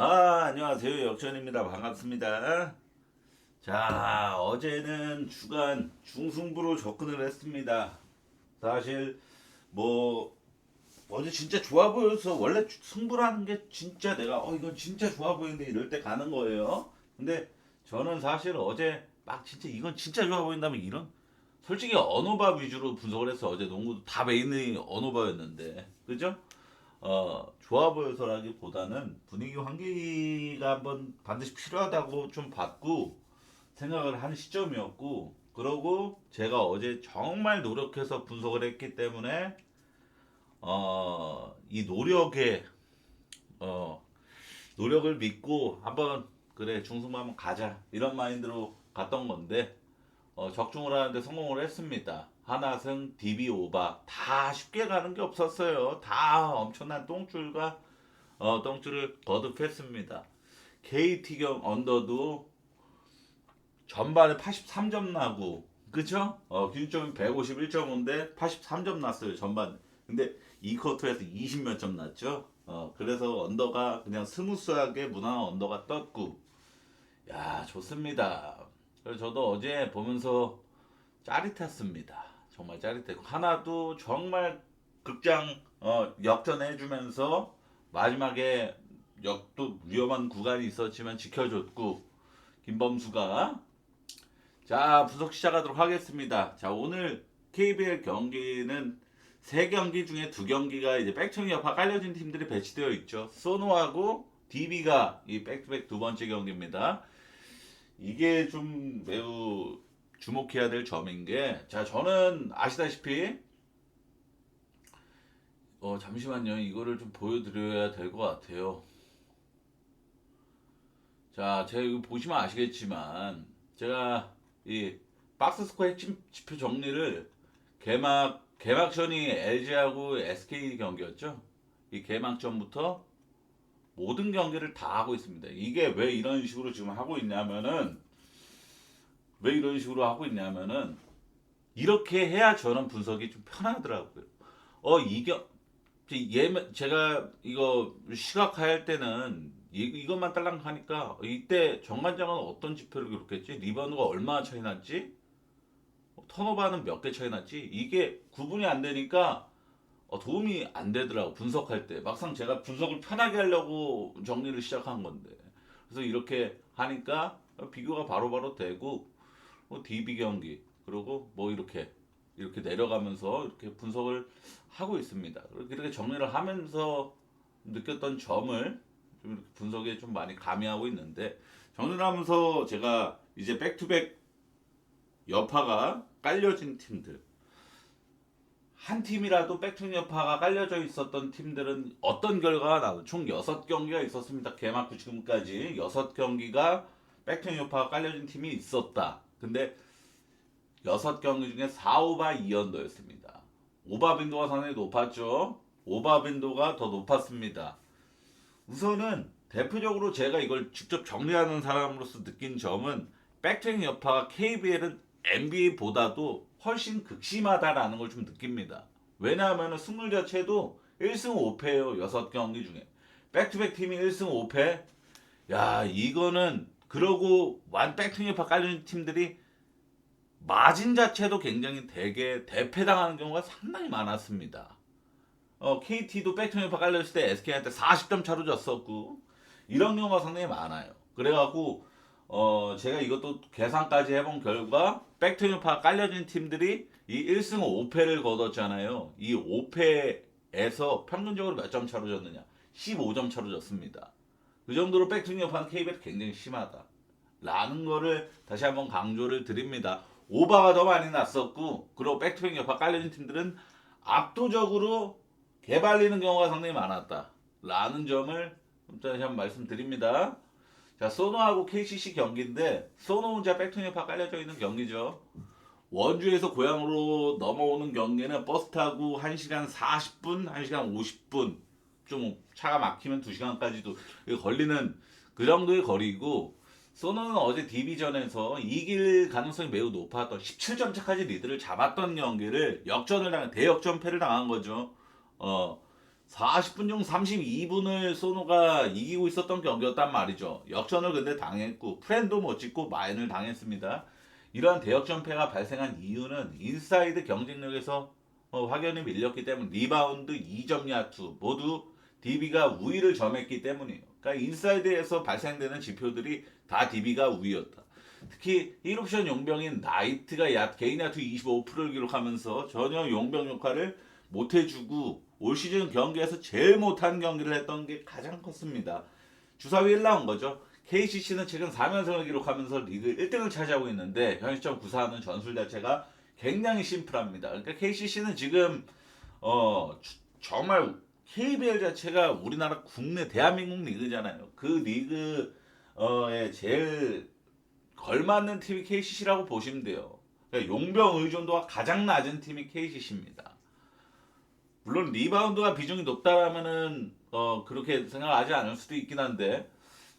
아, 안녕하세요. 역전입니다. 반갑습니다. 자, 어제는 주간 중승부로 접근을 했습니다. 사실 뭐 어제 진짜 좋아 보여서 원래 주- 승부라는 게 진짜 내가 어 이건 진짜 좋아 보이는데 이럴 때 가는 거예요. 근데 저는 사실 어제 막 진짜 이건 진짜 좋아 보인다면 이런 솔직히 언어바 위주로 분석을 해서 어제 농구도 다 메인이 언어바였는데 그죠? 어, 좋아 보여서라기보다는 분위기 환기가 한번 반드시 필요하다고 좀 봤고 생각을 하는 시점이었고 그러고 제가 어제 정말 노력해서 분석을 했기 때문에 어, 이 노력에 어, 노력을 믿고 한번 그래 중승부 한번 가자 이런 마인드로 갔던 건데 어, 적중을 하는데 성공을 했습니다. 하나승, DB 오바 다 쉽게 가는 게 없었어요. 다 엄청난 똥줄과 어, 똥줄을 거듭했습니다. KT경 언더도 전반에 83점 나고 그쵸? 어, 기준점이 151.5인데 83점 났어요 전반. 근데 이 쿼터에서 20몇 점 났죠. 어, 그래서 언더가 그냥 스무스하게 무난한 언더가 떴고 야 좋습니다. 그래서 저도 어제 보면서 짜릿했습니다. 정말 짜릿했고 하나도 정말 극장 어, 역전해주면서 마지막에 역도 위험한 구간이 있었지만 지켜줬고 김범수가 자 분석 시작하도록 하겠습니다. 자 오늘 KBL 경기는 세 경기 중에 두 경기가 이제 백청이 여파 깔려진 팀들이 배치되어 있죠. 소노하고 DB가 이 백투백 두 번째 경기입니다. 이게 좀 매우 주목해야 될 점인 게, 자, 저는 아시다시피, 어, 잠시만요. 이거를 좀 보여드려야 될 것 같아요. 자, 제가 이거 보시면 아시겠지만, 제가 이 박스 스코어 지표 정리를 개막, 개막전이 LG하고 SK 경기였죠. 이 개막전부터 모든 경기를 다 하고 있습니다. 이게 왜 이런 식으로 지금 하고 있냐면은 왜 이런 식으로 하고 있냐면은 이렇게 해야 저는 분석이 좀 편하더라고요. 어 이겨 예 제가 이거 시각화할 때는 이, 이것만 딸랑 하니까 이때 정관장은 어떤 지표를 기록했지? 리바운드가 얼마나 차이 났지? 턴오버는 몇 개 차이 났지? 이게 구분이 안 되니까 어, 도움이 안 되더라고 분석할 때 막상 제가 분석을 편하게 하려고 정리를 시작한 건데 그래서 이렇게 하니까 비교가 바로바로 되고 뭐 DB 경기 그리고 뭐 이렇게 이렇게 내려가면서 이렇게 분석을 하고 있습니다. 이렇게 정리를 하면서 느꼈던 점을 좀 이렇게 분석에 좀 많이 가미하고 있는데 정리를 하면서 제가 이제 백투백 여파가 깔려진 팀들 한 팀이라도 백투 여파가 깔려져 있었던 팀들은 어떤 결과가 나오총 6경기가 있었습니다. 개막 후 지금까지 6경기가 백투 여파가 깔려진 팀이 있었다. 근데 6경기 중에 4, 5바 2언더였습니다. 오바 빈도가 상당히 높았죠. 오바 빈도가 더 높았습니다. 우선은 대표적으로 제가 이걸 직접 정리하는 사람으로서 느낀 점은 백투 여파가 KBL은 NBA보다도 훨씬 극심하다라는 걸 좀 느낍니다. 왜냐하면 승률 자체도 1승 5패예요. 6경기 중에. 백투백 팀이 1승 5패. 야, 이거는 그러고 완 백투백파 깔린 팀들이 마진 자체도 굉장히 되게 대패당하는 경우가 상당히 많았습니다. 어, KT도 백투백파 깔렸을 때 SK한테 40점 차로 졌었고 이런 경우가 상당히 많아요. 그래갖고 어, 제가 이것도 계산까지 해본 결과 백투뉴파 깔려진 팀들이 이 1승 5패를 거뒀잖아요. 이 5패에서 평균적으로 몇 점 차로 졌느냐? 15점 차로 졌습니다. 그 정도로 백투뉴파는 KBL 굉장히 심하다. 라는 거를 다시 한번 강조를 드립니다. 오바가 더 많이 났었고, 그리고 백투백 여파 깔려진 팀들은 압도적으로 개발리는 경우가 상당히 많았다. 라는 점을 다시 한번 말씀드립니다. 자, 소노하고 KCC 경기인데 소노 혼자 백투니파 깔려져 있는 경기죠. 원주에서 고향으로 넘어오는 경기는 버스 타고 1시간 40분, 1시간 50분 좀 차가 막히면 2시간까지도 걸리는 그 정도의 거리고 소노는 어제 디비전에서 이길 가능성이 매우 높았던 17점 차까지 리드를 잡았던 경기를 역전을 당한 대역전패를 당한 거죠. 어 40분 중 32분을 소노가 이기고 있었던 경기였단 말이죠. 역전을 근데 당했고 프렌도 못 찍고 마인을 당했습니다. 이러한 대역전패가 발생한 이유는 인사이드 경쟁력에서 어, 확연히 밀렸기 때문 리바운드 2점 야투 모두 DB가 우위를 점했기 때문이에요. 그러니까 인사이드에서 발생되는 지표들이 다 DB가 우위였다. 특히 1옵션 용병인 나이트가 야, 개인 야투 25%를 기록하면서 전혀 용병 역할을 못 해주고 올 시즌 경기에서 제일 못한 경기를 했던 게 가장 컸습니다. 주사위 1라운 거죠. KCC는 최근 4연승을 기록하면서 리그 1등을 차지하고 있는데 현 시점 구사하는 전술 자체가 굉장히 심플합니다. 그러니까 KCC는 지금 어 주- 정말 KBL 자체가 우리나라 국내 대한민국 리그잖아요. 그 리그에 제일 걸맞는 팀이 KCC라고 보시면 돼요. 그러니까 용병 의존도가 가장 낮은 팀이 KCC입니다. 물론 리바운드가 비중이 높다라면은 어 그렇게 생각하지 않을 수도 있긴 한데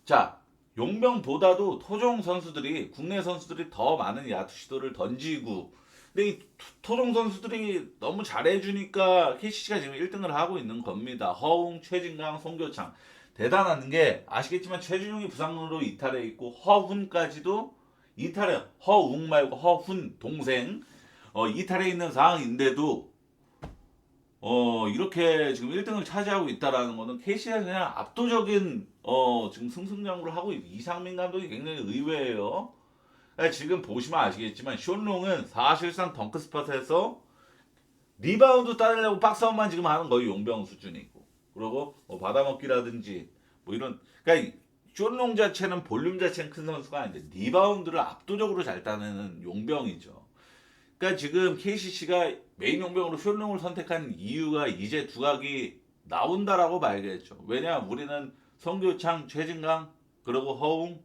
자 용병보다도 토종 선수들이 국내 선수들이 더 많은 야투 시도를 던지고 근데 이 토- 토종 선수들이 너무 잘해주니까 KCC가 지금 1등을 하고 있는 겁니다. 허웅, 최진강, 송교창 대단한 게 아시겠지만 최준용이 부상으로 이탈해 있고 허훈까지도 이탈해 허웅 말고 허훈 동생 어, 이탈해 있는 상황인데도 어 이렇게 지금 1등을 차지하고 있다라는 거는 KC가 그냥 압도적인 어 지금 승승장구를 하고 있- 이상민 감독이 굉장히 의외예요. 그러니까 지금 보시면 아시겠지만 쇼롱은 사실상 덩크 스팟에서 리바운드 따내려고 박스업만 지금 하는 거의 용병 수준이고 그리고 뭐 받아먹기라든지 뭐 이런 그러니까 쇼롱 자체는 볼륨 자체는 큰 선수가 아닌데 리바운드를 압도적으로 잘 따내는 용병이죠. 그러니까 지금 KCC가 메인 용병으로 쇼롱을 선택한 이유가 이제 두각이 나온다라고 봐야겠죠. 왜냐 우리는 성교창, 최진강, 그리고 허웅,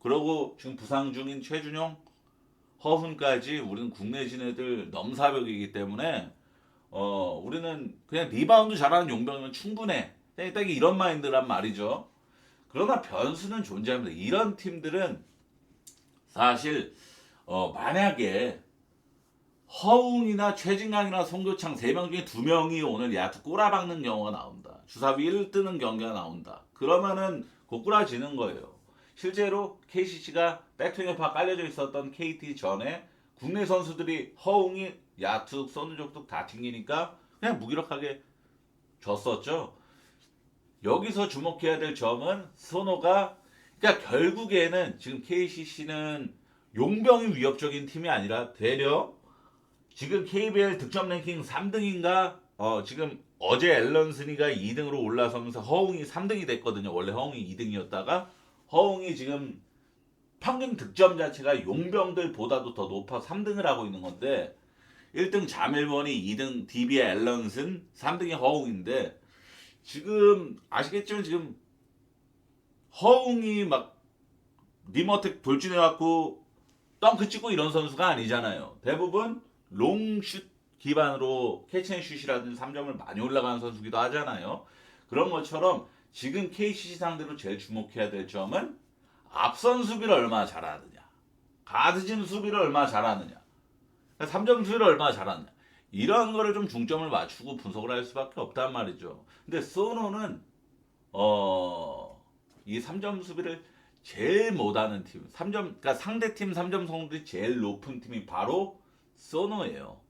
그리고 지금 부상 중인 최준용, 허훈까지 우리는 국내 진애들 넘사벽이기 때문에 어 우리는 그냥 리바운드 잘하는 용병이면 충분해. 딱딱 이런 마인드란 말이죠. 그러나 변수는 존재합니다. 이런 팀들은 사실 어 만약에 허웅이나 최진강이나 송교창 세 명 중에 두 명이 오늘 야투 꼬라박는 경우가 나온다. 주사위 1 뜨는 경기가 나온다. 그러면은 고꾸라지는 거예요. 실제로 KCC가 백투에파 깔려져 있었던 KT 전에 국내 선수들이 허웅이 야투, 선우족둑 다 튕기니까 그냥 무기력하게 졌었죠. 여기서 주목해야 될 점은 선호가 그러니까 결국에는 지금 KCC는 용병이 위협적인 팀이 아니라 되려 지금 KBL 득점 랭킹 3등인가? 어, 지금 어제 앨런스니가 2등으로 올라서면서 허웅이 3등이 됐거든요. 원래 허웅이 2등이었다가 허웅이 지금 평균 득점 자체가 용병들보다도 더 높아 3등을 하고 있는 건데 1등 자밀원이 2등 DB 앨런슨 3등이 허웅인데 지금 아시겠지만 지금 허웅이 막 리머텍 돌진해 갖고 덩크 찍고 이런 선수가 아니잖아요. 대부분 롱슛 기반으로 캐치앤슛이라든지 3점을 많이 올라가는 선수기도 하잖아요. 그런 것처럼 지금 KCC 상대로 제일 주목해야 될 점은 앞선 수비를 얼마나 잘하느냐. 가드진 수비를 얼마나 잘하느냐. 3점 수비를 얼마나 잘하느냐. 이런 거를 좀 중점을 맞추고 분석을 할 수밖에 없단 말이죠. 근데 소노는 어, 이 3점 수비를 제일 못하는 팀, 3점, 그러니까 상대 팀 3점 성공률이 제일 높은 팀이 바로 소노예요.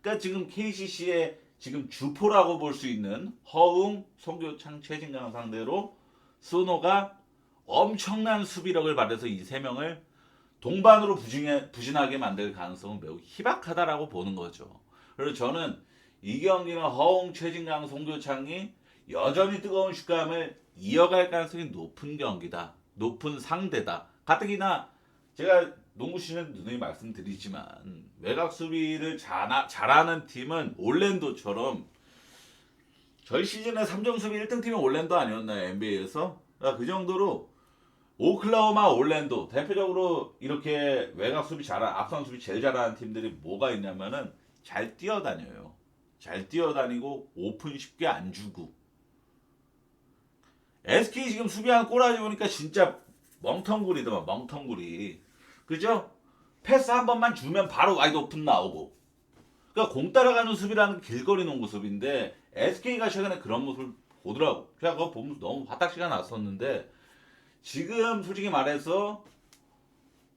그러니까 지금 KCC의 지금 주포라고 볼 수 있는 허웅, 송교창, 최진강 상대로 소노가 엄청난 수비력을 발휘해서 이 세 명을 동반으로 부진해, 부진하게 만들 가능성은 매우 희박하다라고 보는 거죠. 그래서 저는 이 경기는 허웅, 최진강, 송교창이 여전히 뜨거운 슛감을 이어갈 가능성이 높은 경기다. 높은 상대다. 가뜩이나 제가 농구 시즌 누누이 말씀드리지만 외곽 수비를 잘하, 잘하는 팀은 올랜도처럼 저희 시즌에 3점 수비 1등 팀이 올랜도 아니었나요? NBA에서? 그 정도로 오클라호마 올랜도 대표적으로 이렇게 외곽 수비 잘한 앞선 수비 제일 잘하는 팀들이 뭐가 있냐면은 잘 뛰어다녀요. 잘 뛰어다니고 오픈 쉽게 안 주고 SK 지금 수비하는 꼬라지 보니까 진짜 멍텅구리더만 멍텅구리 그죠? 패스 한 번만 주면 바로 와이드 오픈 나오고 그러니까 공 따라가는 수비라는 길거리 농구 수비인데 SK가 최근에 그런 모습을 보더라고. 제가 그거 보면서 너무 화딱지가 났었는데 지금 솔직히 말해서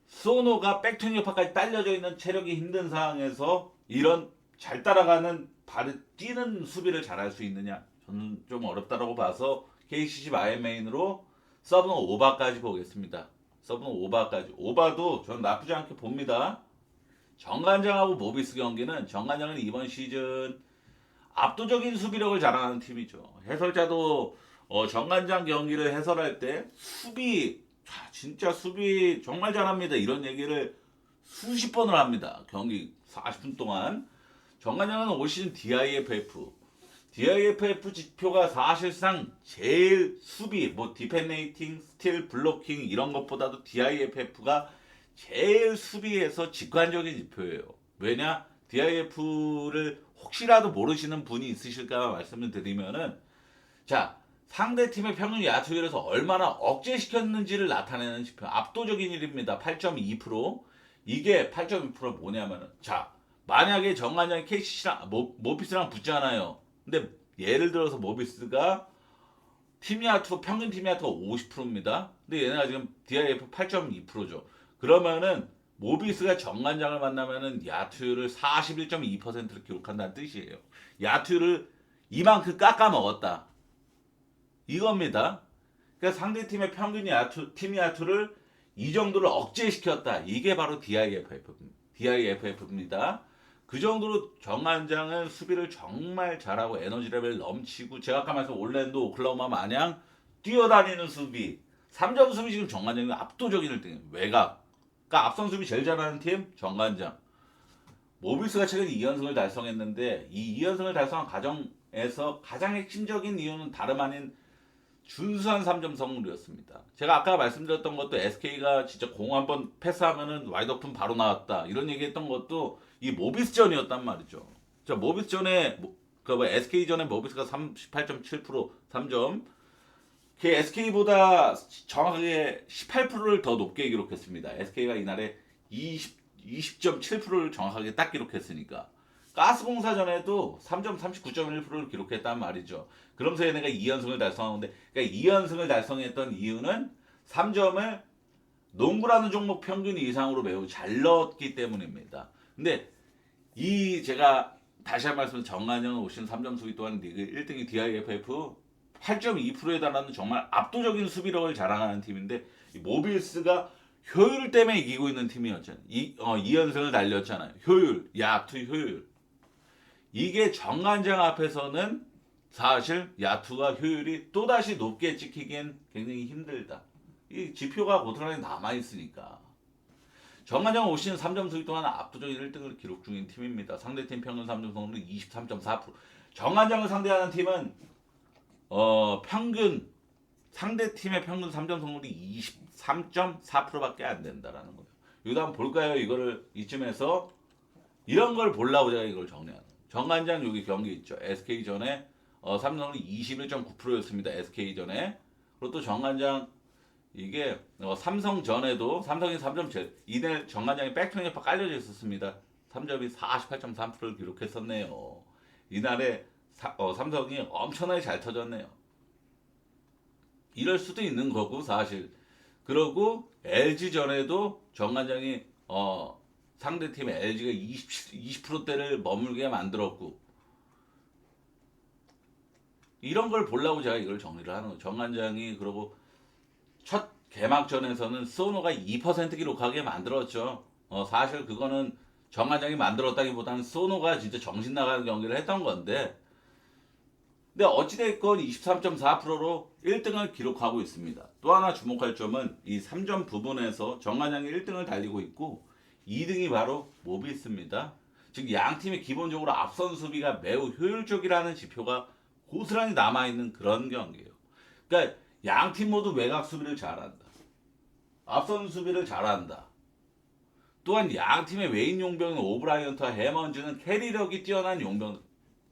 소노가 백투 여파까지 딸려져 있는 체력이 힘든 상황에서 이런 잘 따라가는 발을 뛰는 수비를 잘할 수 있느냐 저는 좀 어렵다라고 봐서 KCC 마이메인으로 서브는 오바까지 보겠습니다. 서브는 오바까지 오바도 전 나쁘지 않게 봅니다. 정관장하고 모비스 경기는 정관장은 이번 시즌 압도적인 수비력을 자랑하는 팀이죠. 해설자도 어, 정관장 경기를 해설할 때 수비 자, 진짜 수비 정말 잘합니다. 이런 얘기를 수십 번을 합니다. 경기 40분 동안 정관장은 올 시즌 DIFF DIFF 지표가 사실상 제일 수비 뭐 디펜레이팅, 스틸, 블로킹 이런 것보다도 DIFF가 제일 수비에서 직관적인 지표예요. 왜냐? DIF를 혹시라도 모르시는 분이 있으실까 말씀을 드리면은 자 상대 팀의 평균 야투율에서 얼마나 억제시켰는지를 나타내는 지표 압도적인 일입니다. 8.2% 이게 8.2%가 뭐냐면은 자 만약에 정관장이 KCC랑 모, 모비스랑 붙잖아요. 근데 예를 들어서 모비스가 팀 야투 평균 팀 야투가 50%입니다. 근데 얘네가 지금 DIF 8.2%죠. 그러면은 모비스가 정관장을 만나면은 야투율을 41.2%를 기록한다는 뜻이에요. 야투율을 이만큼 깎아 먹었다. 이겁니다. 그러니까 상대 팀의 평균 야투 팀 야투를 이 정도를 억제시켰다. 이게 바로 DIFF DIFF입니다. 그 정도로 정관장은 수비를 정말 잘하고 에너지 레벨 넘치고 제가 아까 말씀 올랜도 오클라호마 마냥 뛰어다니는 수비 3점 수비 지금 정관장이 압도적인 1등이에요. 외곽 그러니까 앞선 수비 제일 잘하는 팀 정관장. 모비스가 최근 2연승을 달성했는데 이 2연승을 달성한 과정에서 가장 핵심적인 이유는 다름 아닌 준수한 3점 성공률이었습니다. 제가 아까 말씀드렸던 것도 SK가 진짜 공 한 번 패스하면은 와이드 오픈 바로 나왔다. 이런 얘기했던 것도 이 모비스전이었단 말이죠. 자, 모비스전에 그뭐 SK전에 모비스가 38.7% 3점 그 SK보다 정확하게 18%를 더 높게 기록했습니다. SK가 이날에 20, 20.7%를 정확하게 딱 기록했으니까. 가스공사전에도 3점 39.1%를 기록했단 말이죠. 그러면서 얘네가 2연승을 달성하는데, 그러니까 2연승을 달성했던 이유는 3점을 농구라는 종목 평균 이상으로 매우 잘 넣었기 때문입니다. 근데 이 제가 다시 한 말씀 정관영 오신 3점 수비 또한 리그 1등이 DIFF 8.2%에 달하는 정말 압도적인 수비력을 자랑하는 팀인데 이 모빌스가 효율 때문에 이기고 있는 팀이었잖아요. 이, 어, 2연승을 달렸잖아요. 효율, 야투 효율. 이게 정관장 앞에서는 사실 야투가 효율이 또다시 높게 찍히기엔 굉장히 힘들다. 이 지표가 고스란히 남아있으니까. 올 시즌 3점 수비 동안 압도적인 1등을 기록 중인 팀입니다. 상대팀 평균 3점 성공률 23.4%. 정관장을 상대하는 팀은 어, 평균 상대 팀의 평균 3점 성공률이 23.4%밖에 안 된다라는 거예요. 이거 한번 볼까요? 이거를 이쯤에서 이런 걸 보려고 제가 이걸 정리하는 거예요. 정관장 여기 경기 있죠. SK 전에 어, 3점 성공률이 21.9%였습니다. SK 전에 그리고 또 정관장 이게 어, 삼성 전에도 삼성이 3점 제 이날 정관장이 백투니파 깔려져 있었습니다. 3점이 48.3%를 기록했었네요. 이날에 사- 어, 삼성이 엄청나게 잘 터졌네요. 이럴 수도 있는 거고 사실. 그러고 LG 전에도 정관장이 어, 상대 팀 LG가 20, 20%대를 머물게 만들었고 이런 걸 보려고 제가 이걸 정리를 하는 거예요. 정관장이 그러고 첫 개막전에서는 소노가 2% 기록하게 만들었죠. 어, 사실 그거는 정관장이 만들었다기보다는 소노가 진짜 정신 나가는 경기를 했던 건데 근데 어찌됐건 23.4%로 1등을 기록하고 있습니다. 또 하나 주목할 점은 이 3점 부분에서 정관장이 1등을 달리고 있고 2등이 바로 모비스입니다. 즉 양 팀이 기본적으로 앞선 수비가 매우 효율적이라는 지표가 고스란히 남아있는 그런 경기예요. 그러니까 양팀 모두 외곽 수비를 잘한다. 앞선 수비를 잘한다. 또한 양 팀의 외인 용병인 오브라이언트와 해먼즈는 캐리력이 뛰어난 용병.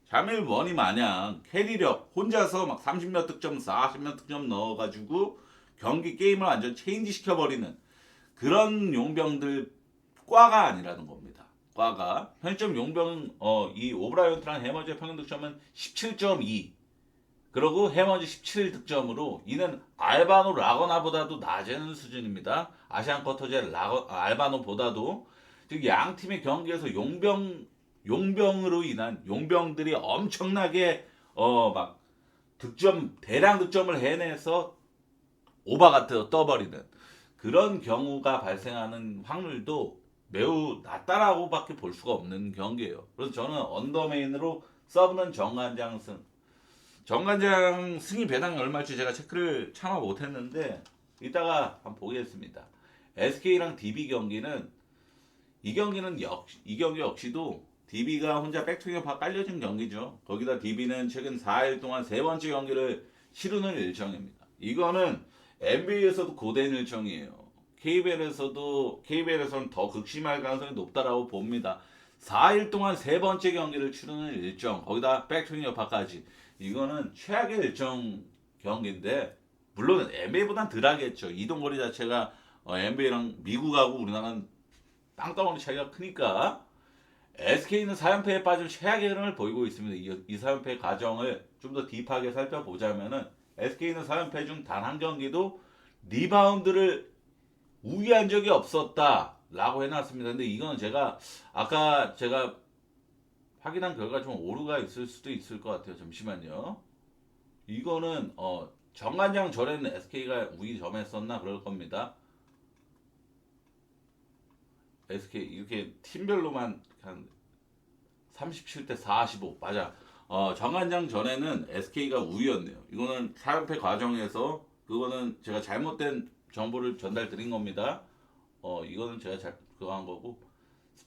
자밀 원이 마냥 캐리력 혼자서 막 30몇 득점, 40몇 득점 넣어가지고 경기 게임을 완전 체인지 시켜버리는 그런 용병들 과가 아니라는 겁니다. 과가 현점 용병 어, 이 오브라이언트랑 해머즈의 평균 득점은 17.2. 그리고 해머즈 17 득점으로 이는 알바노 라거나보다도 낮은 수준입니다. 아시안 쿼터제 라거, 알바노보다도 즉 양 팀의 경기에서 용병 용병으로 인한 용병들이 엄청나게 어 막 득점 대량 득점을 해내서 오바가 떠버리는 그런 경우가 발생하는 확률도 매우 낮다라고밖에 볼 수가 없는 경기예요. 그래서 저는 언더메인으로 서브는 정관장 승. 정관장 승이 배당이 얼마일지 제가 체크를 차마 못했는데 이따가 한번 보겠습니다. SK랑 DB 경기는 이 경기는 역, 이 경기 역시도 DB가 혼자 백투기가 깔려진 경기죠. 거기다 DB는 최근 4일 동안 세 번째 경기를 치르는 일정입니다. 이거는 NBA에서도 고된 일정이에요. KBL에서도 KBL에서는 더 극심할 가능성이 높다라고 봅니다. 4일 동안 세 번째 경기를 치르는 일정, 거기다 백투기 여파까지 이거는 최악의 일정 경기인데 물론 NBA보단 덜하겠죠. 이동 거리 자체가 어, NBA랑 미국하고 우리나라는 땅덩어리 차이가 크니까 SK는 4연패에 빠질 최악의 흐름을 보이고 있습니다. 이, 이 4연패 과정을 좀 더 딥하게 살펴보자면은 SK는 4연패 중 단 한 경기도 리바운드를 우위한 적이 없었다 라고 해놨습니다. 근데 이건 제가 아까 제가 확인한 결과 좀 오류가 있을 수도 있을 것 같아요. 잠시만요. 이거는 어 정관장 전에는 SK가 우위 점했었나 그럴 겁니다. SK 이렇게 팀별로만 한 37대 45 맞아. 어, 정관장 전에는 SK가 우위였네요. 이거는 4연패 과정에서 그거는 제가 잘못된 정보를 전달 드린 겁니다. 어, 이거는 제가 잘 그거 한 거고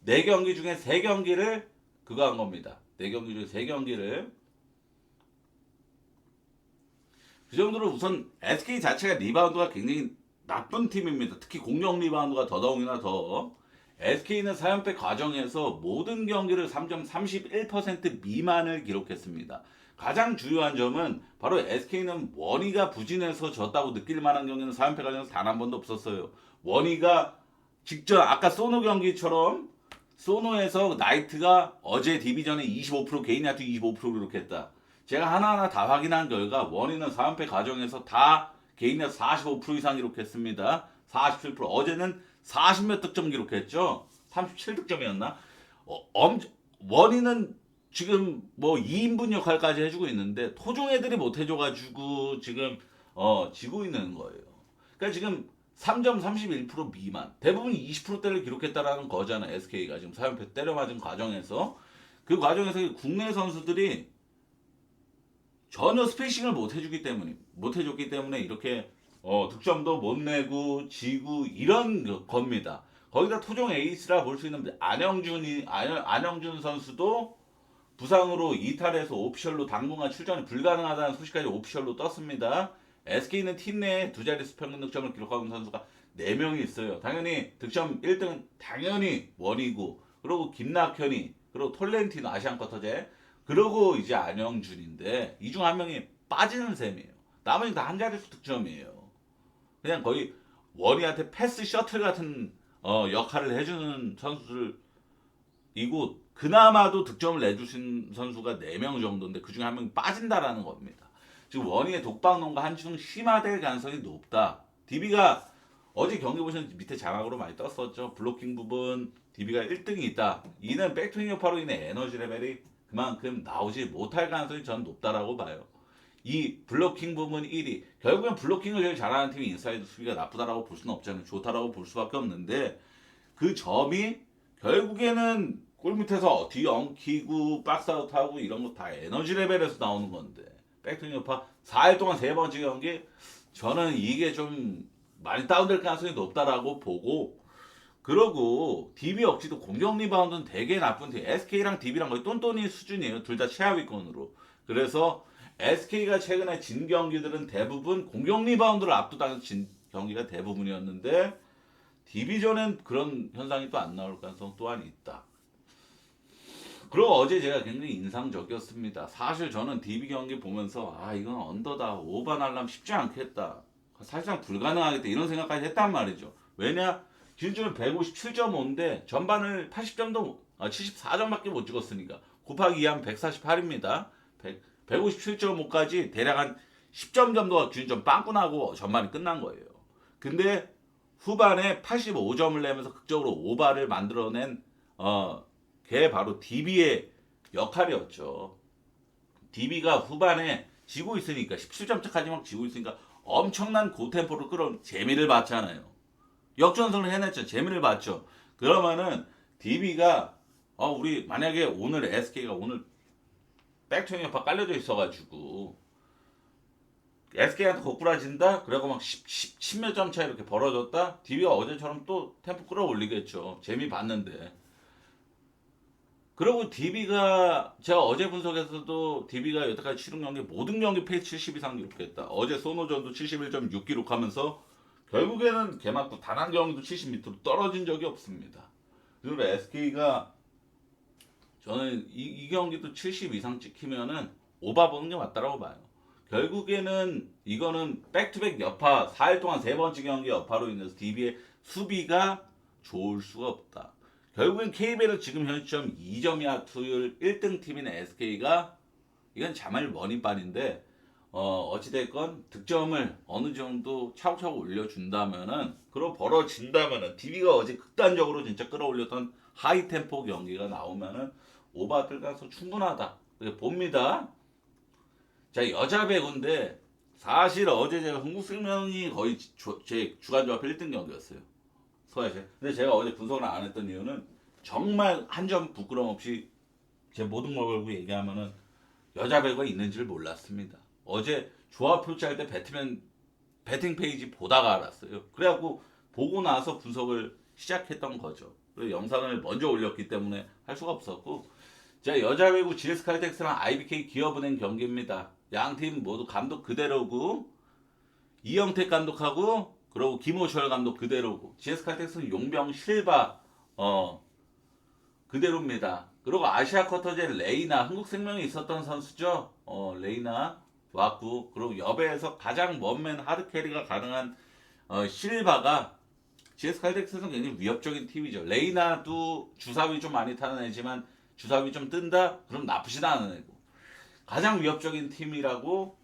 네 경기 중에 세 경기를 그거 한 겁니다. 네 경기 중에 세 경기를 그 정도로 우선 SK 자체가 리바운드가 굉장히 나쁜 팀입니다. 특히 공격 리바운드가 더더욱이나 더 SK는 4연패 과정에서 모든 경기를 3점 31% 미만을 기록했습니다. 가장 중요한 점은 바로 SK는 원희가 부진해서 졌다고 느낄 만한 경기는 4연패 과정에서 단 한 번도 없었어요. 원희가 직접 아까 소노 경기처럼 소노에서 나이트가 어제 디비전에 25% 개인 야투 25% 기록했다. 제가 하나하나 다 확인한 결과 원희는 4연패 과정에서 다 개인 야투 45% 이상 기록했습니다. 47% 어제는 40몇 득점 기록했죠. 37득점이었나? 어, 엄, 원희는 지금 뭐 2인분 역할까지 해주고 있는데 토종 애들이 못 해줘가지고 지금 어 지고 있는 거예요. 그러니까 지금 3점 31% 미만 대부분 20%대를 기록했다라는 거잖아 SK가 지금 4연패 때려 맞은 과정에서 그 과정에서 국내 선수들이 전혀 스페이싱을 못 해주기 때문에 못 해줬기 때문에 이렇게 어, 득점도 못 내고 지고 이런 겁니다. 거기다 토종 에이스라 볼 수 있는 안영준이 안, 안영준 선수도 부상으로 이탈해서 오피셜로 당분간 출전이 불가능하다는 소식까지 오피셜로 떴습니다. SK는 팀 내에 두 자릿수 평균 득점을 기록하고 있는 선수가 4명이 있어요. 당연히 득점 1등은 당연히 원이고 그리고 김낙현이 그리고 톨렌티노 아시안 쿼터제 그리고 이제 안영준인데 이 중 한 명이 빠지는 셈이에요. 나머지 다 한 자릿수 득점이에요. 그냥 거의 원희한테 패스 셔틀 같은 어, 역할을 해주는 선수들이고 그나마도 득점을 내주신 선수가 4명 정도인데 그 중에 한 명이 빠진다라는 겁니다. 지금 원희의 독박농과 한치중 심화될 가능성이 높다. DB가 어제 경기 보시면 밑에 자막으로 많이 떴었죠. 블로킹 부분 DB가 1등이 있다. 이는 백투잉 여파로 인해 에너지 레벨이 그만큼 나오지 못할 가능성이 전 높다라고 봐요. 이 블로킹 부분 1위. 결국엔 블로킹을 제일 잘하는 팀이 인사이드 수비가 나쁘다라고 볼 수는 없잖아요. 좋다라고 볼 수밖에 없는데 그 점이 결국에는 골 밑에서 뒤 엉키고 박스아웃하고 이런 거 다 에너지 레벨에서 나오는 건데 백투 여파 4일 동안 세 번째 경기 저는 이게 좀 많이 다운될 가능성이 높다라고 보고 그러고 DB 역시도 공격 리바운드는 되게 나쁜 팀. SK랑 DB랑 거의 똔똔이 수준이에요. 둘 다 최하위권으로. 그래서 SK가 최근에 진 경기들은 대부분 공격 리바운드를 압도당해서 진 경기가 대부분이었는데 디비전엔 그런 현상이 또 안 나올 가능성 또한 있다. 그리고 어제 제가 굉장히 인상적이었습니다. 사실 저는 DB 경기 보면서 아 이건 언더다 오반하려면 쉽지 않겠다. 사실상 불가능하겠다 이런 생각까지 했단 말이죠. 왜냐 기준점은 157.5인데 전반을 80점도 아, 74점밖에 못 찍었으니까 곱하기 2하면 148입니다. 100, 157.5까지 대략 한 10점 정도가 균점 빵꾸나고 전반이 끝난 거예요. 근데 후반에 85점을 내면서 극적으로 오바를 만들어낸 어, 걔 바로 DB의 역할이었죠. DB가 후반에 지고 있으니까 17점차까지 막 지고 있으니까 엄청난 고템포를 끌어 재미를 봤잖아요. 역전승을 해냈죠. 재미를 봤죠. 그러면은 DB가 어 우리 만약에 오늘 SK가 오늘 백투 여파 깔려져 있어가지고 SK한테 거꾸라진다? 그래고 막 10, 10, 10몇 점 차 이렇게 벌어졌다? DB가 어제처럼 또 템포 끌어올리겠죠. 재미 봤는데. 그리고 DB가 제가 어제 분석에서도 DB가 여태까지 치른 경기 모든 경기 페이스 70 이상 기록했다. 어제 소노전도 71.6 기록하면서 결국에는 개막도 단 한 경기도 70 밑으로 떨어진 적이 없습니다. 그리고 SK가 저는 이, 이 경기도 70 이상 찍히면은 오바 보는 게 맞다라고 봐요. 결국에는 이거는 백투백 여파 4일 동안 세 번째 경기 여파로 인해서 DB의 수비가 좋을 수가 없다. 결국엔 KBL은 지금 현 시점 2점이야 투율 1등 팀인 SK가 이건 자말 머니빨인데 어 어찌됐건 득점을 어느 정도 차곡차곡 올려준다면은 그리고 벌어진다면은 DB가 어제 극단적으로 진짜 끌어올렸던 하이 템포 경기가 나오면은 오바 뜰 가능성 충분하다 봅니다. 자 여자 배구인데 사실 어제 제가 흥국생명이 거의 주, 제 주간 조합 1등 경기였어요. 서야제. 근데 제가 어제 분석을 안 했던 이유는 정말 한 점 부끄럼 없이 제 모든 걸 걸고 얘기하면은 여자 배구가 있는지를 몰랐습니다. 어제 조합 표시할 때 배트맨 배팅 페이지 보다가 알았어요. 그래갖고 보고 나서 분석을 시작했던 거죠. 그리고 영상을 먼저 올렸기 때문에 할 수가 없었고 자 여자 배구 GS 칼텍스랑 IBK 기업은행 경기입니다. 양 팀 모두 감독 그대로고 이영택 감독하고 그리고 김호철 감독 그대로고 GS 칼텍스는 용병 실바 어 그대로입니다. 그리고 아시아 쿼터제 레이나 한국생명에 있었던 선수죠. 어 레이나 왔고 그리고 여배에서 가장 먼맨 하드캐리가 가능한 어, 실바가 GS 칼텍스는 굉장히 위협적인 팀이죠. 레이나도 주사위 좀 많이 타는 애지만 주사위 좀 뜬다? 그럼 나쁘지도 않은 애고 가장 위협적인 팀이라고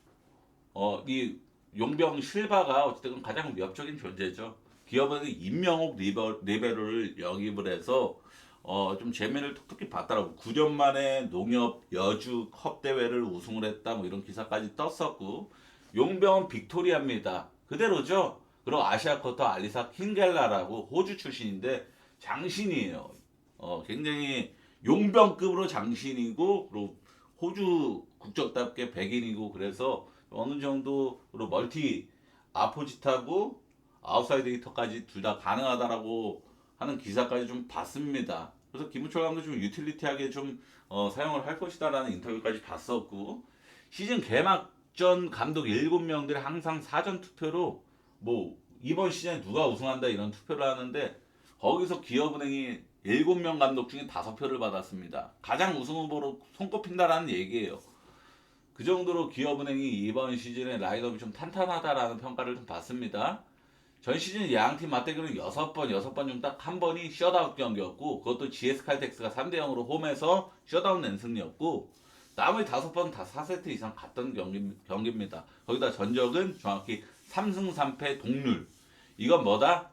어, 이 용병 실바가 어쨌든 가장 위협적인 존재죠. 기업은 임명옥 리베로를 영입을 해서 어, 좀 재미를 톡톡히 봤더라고. 9년 만에 농협 여주 컵 대회를 우승을 했다. 뭐 이런 기사까지 떴었고. 용병은 빅토리아입니다. 그대로죠. 그리고 아시아 쿼터 알리사 킹겔라라고 호주 출신인데 장신이에요. 어, 굉장히 용병급으로 장신이고 그리고 호주 국적답게 백인이고 그래서 어느 정도로 멀티 아포지트하고 아웃사이드 히터까지 둘 다 가능하다라고 하는 기사까지 좀 봤습니다. 그래서 김우철 감독 좀 유틸리티하게 좀 어, 사용을 할 것이다라는 인터뷰까지 봤었고 시즌 개막전 감독 7명들이 항상 사전 투표로 뭐 이번 시즌에 누가 우승한다 이런 투표를 하는데 거기서 기업은행이 7명 감독 중에 5표를 받았습니다. 가장 우승 후보로 손꼽힌다라는 얘기예요. 그 정도로 기업은행이 이번 시즌에 라인업이 좀 탄탄하다라는 평가를 좀 받습니다. 전 시즌 양팀 맞대결은 6번, 6번 중 딱 한 번이 셧아웃 경기였고 그것도 GS 칼텍스가 3대 0으로 홈에서 셧아웃 낸 승리였고 나머지 5번 다 4세트 이상 갔던 경기, 경기입니다. 거기다 전적은 정확히 3승 3패 동률. 이건 뭐다?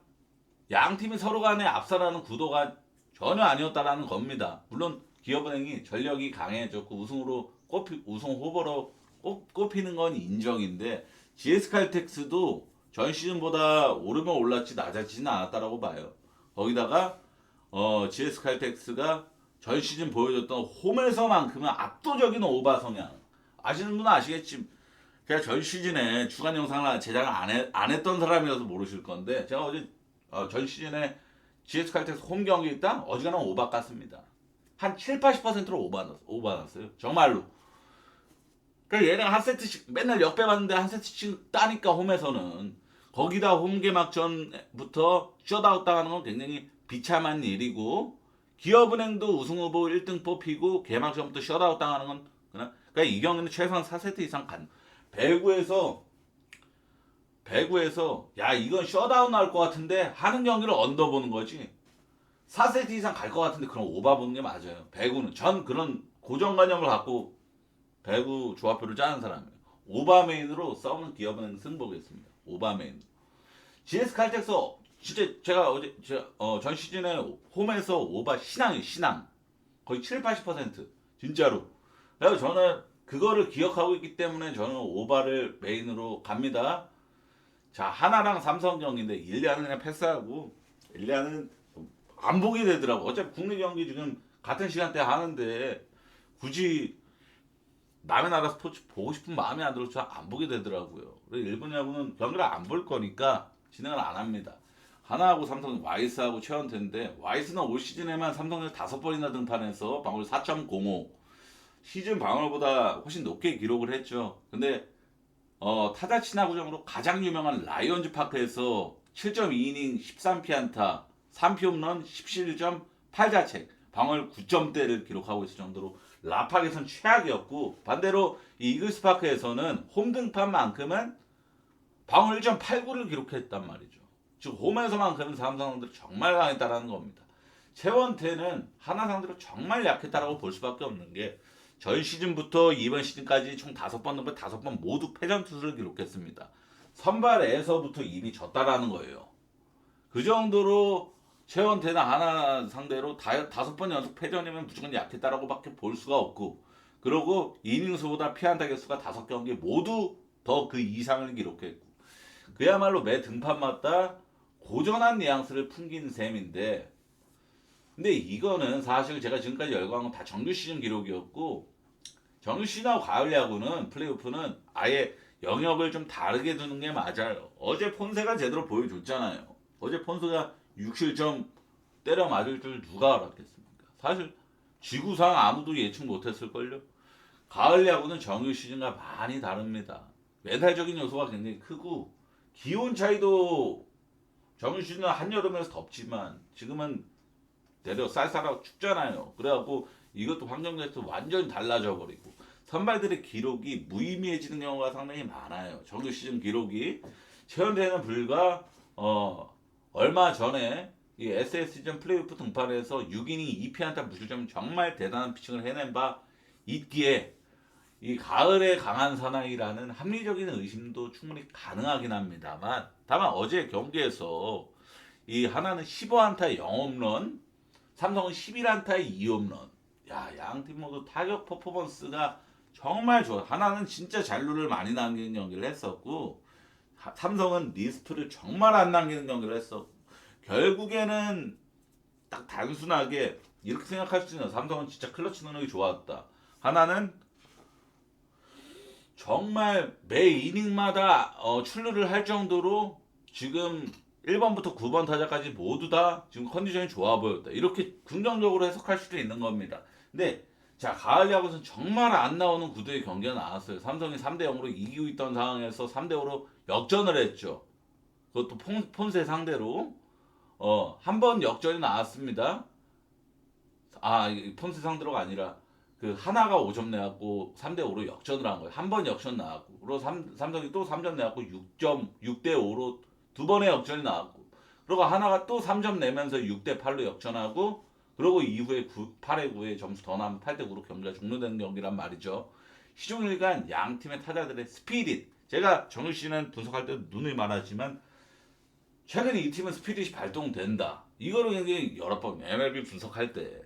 양 팀이 서로 간에 압살하는 구도가 전혀 아니었다라는 겁니다. 물론 기업은행이 전력이 강해졌고 우승으로 꼽히, 우승 후보로 꼽, 꼽히는 건 인정인데 GS 칼텍스도 전 시즌보다 오르면 올랐지 낮아지지는 않았다라고 봐요. 거기다가 어, GS 칼텍스가 전 시즌 보여줬던 홈에서만큼은 압도적인 오바 성향. 아시는 분은 아시겠지. 제가 전 시즌에 주간 영상을 제작을 안, 해, 안 했던 사람이라서 모르실 건데 제가 어제 어, 전 시즌에 GS 칼텍스 홈 경기 있다 어지간한 오바 깠습니다. 한 7, 80%로 오바 났, 오바 났어요. 정말로. 그러니까 얘네가 한 세트씩 맨날 역배 받는데 한 세트씩 따니까 홈에서는. 거기다 홈 개막전부터 셧아웃 당하는 건 굉장히 비참한 일이고 기업은행도 우승 후보 1등 뽑히고 개막전부터 셧아웃 당하는 건 그냥 그러니까 이 경기는 최소한 4세트 이상 간 배구에서 배구에서 야 이건 셧아웃 나올 것 같은데 하는 경기를 언더 보는 거지. 4세트 이상 갈 것 같은데 그럼 오바 보는 게 맞아요. 배구는. 전 그런 고정관념을 갖고 배구 조합표를 짜는 사람이에요. 오바메인으로 싸우는 기업은 승복했습니다. 오바메인. GS 칼텍스 진짜 제가 어제 제가, 어, 전 시즌에 홈에서 오바 신앙이 신앙 거의 7, 80% 진짜로. 그래서 저는 그거를 기억하고 있기 때문에 저는 오바를 메인으로 갑니다. 자 하나랑 삼성 경기인데 일리아는 그냥 패스하고 일리아는 안 보게 되더라고. 어차피 국내 경기 지금 같은 시간대 하는데 굳이 남의 나라 스포츠 보고 싶은 마음이 안 들어서 안 보게 되더라고요. 그래서 일본 야구는 경기를 안 볼 거니까 진행을 안 합니다. 하나하고 삼성 와이스하고 최원태인데 와이스는 올 시즌에만 삼성에서 다섯 번이나 등판해서 방울 4.05 시즌 방울보다 훨씬 높게 기록을 했죠. 근데 어, 타자 친화 구정으로 가장 유명한 라이온즈 파크에서 7.2이닝 13피안타 3피 홈런 17.8자책 방울 9점대를 기록하고 있을 정도로 라팍에선 최악이었고 반대로 이 이글스 파크에서는 홈 등판만큼은 방울 1.89를 기록했단 말이죠. 즉 홈에서만큼은 삼성들 정말 강했다라는 겁니다. 최원태는 하나 상대로 정말 약했다라고 볼 수밖에 없는 게 전 시즌부터 이번 시즌까지 총 다섯 번 넘어 다섯 번 모두 패전 투수를 기록했습니다. 선발에서부터 이미 졌다라는 거예요. 그 정도로 최원태나 하나 상대로 다, 다섯 번 연속 패전이면 무조건 약했다라고밖에 볼 수가 없고 그러고 이닝수보다 피안타 개수가 다섯 경기 모두 더 그 이상을 기록했고 그야말로 매 등판마다 고전한 뉘앙스를 풍긴 셈인데 근데 이거는 사실 제가 지금까지 열거한 건 다 정규 시즌 기록이었고 정규 시즌하고 가을 야구는 플레이오프는 아예 영역을 좀 다르게 두는 게 맞아요. 어제 폰세가 제대로 보여줬잖아요. 어제 폰세가 6실점 때려 맞을 줄 누가 알았겠습니까? 사실 지구상 아무도 예측 못했을걸요. 가을 야구는 정규 시즌과 많이 다릅니다. 메탈적인 요소가 굉장히 크고 기온 차이도 정규 시즌은 한여름에서 덥지만 지금은 내려 쌀쌀하고 춥잖아요. 그래갖고 이것도 환경에서 완전히 달라져 버리고 선발들의 기록이 무의미해지는 경우가 상당히 많아요. 정규 시즌 기록이 최현대는 불과 어 얼마 전에 이 SS 시즌 플레이오프 등판에서 6이닝 2피안타 무실점 정말 대단한 피칭을 해낸 바 있기에 이 가을에 강한 사나이라는 합리적인 의심도 충분히 가능하긴 합니다만 다만 어제 경기에서 이 하나는 15안타 0홈런 삼성은 11안타에 2홈런. 야, 양팀 모두 타격 퍼포먼스가 정말 좋아. 하나는 진짜 잔루를 많이 남기는 경기를 했었고, 하- 삼성은 리스트를 정말 안 남기는 경기를 했었고, 결국에는 딱 단순하게 이렇게 생각할 수 있는 삼성은 진짜 클러치 능력이 좋았다. 하나는 정말 매 이닝마다 어, 출루를 할 정도로 지금 1번부터 9번 타자까지 모두 다 지금 컨디션이 좋아 보였다. 이렇게 긍정적으로 해석할 수도 있는 겁니다. 근데 자 가을 야구는 정말 안 나오는 구도의 경기가 나왔어요. 삼성이 3대 0으로 이기고 있던 상황에서 3대 5로 역전을 했죠. 그것도 폰, 폰세 상대로 어, 한 번 역전이 나왔습니다. 아, 이 폰세 상대로가 아니라 그 하나가 5점 내갖고 3대 5로 역전을 한 거예요. 한 번 역전 나왔고, 그리고 삼, 삼성이 또 3점 내갖고 6점 6대 5로 두 번의 역전이 나왔고, 그리고 하나가 또 3점 내면서 6대 8로 역전하고, 그리고 이후에 9, 8회 9회 점수 더 나면 8대 9로 경기가 종료되는 경기란 말이죠. 시종일관 양 팀의 타자들의 스피릿. 제가 정유 씨는 분석할 때 눈을 말하지만 최근 이 팀은 스피릿이 발동된다. 이거를 굉장히 여러 번 MLB 분석할 때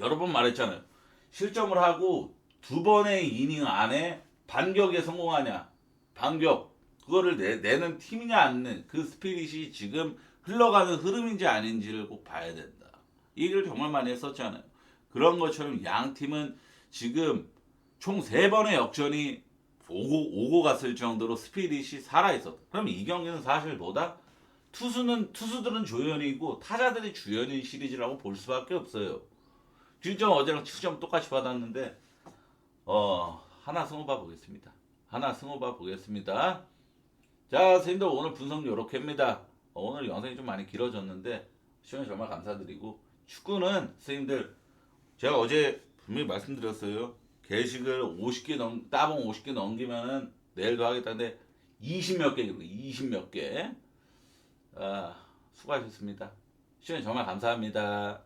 여러 번 말했잖아요. 실점을 하고 두 번의 이닝 안에 반격에 성공하냐, 반격 그거를 내, 내는 팀이냐 않는 그 스피릿이 지금 흘러가는 흐름인지 아닌지를 꼭 봐야 된다. 이 얘기를 정말 많이 했었잖아요. 그런 것처럼 양 팀은 지금 총 세 번의 역전이 오고 오고 갔을 정도로 스피릿이 살아 있었다. 그럼 이 경기는 사실 뭐다? 투수는 투수들은 조연이고 타자들이 주연인 시리즈라고 볼 수밖에 없어요. 뒷점 어제랑 7점 똑같이 받았는데 어 하나 승호봐 보겠습니다. 하나 승호봐 보겠습니다. 자, 선생님들 오늘 분석 요렇게입니다. 어, 오늘 영상이 좀 많이 길어졌는데 시청해 정말 감사드리고 축구는 선생님들 제가 어제 분명히 말씀드렸어요. 게시글 50개 넘 따봉 50개 넘기면은 내일도 하겠다는데 20몇 개, 20몇 개. 아, 수고하셨습니다. 시청해 정말 감사합니다.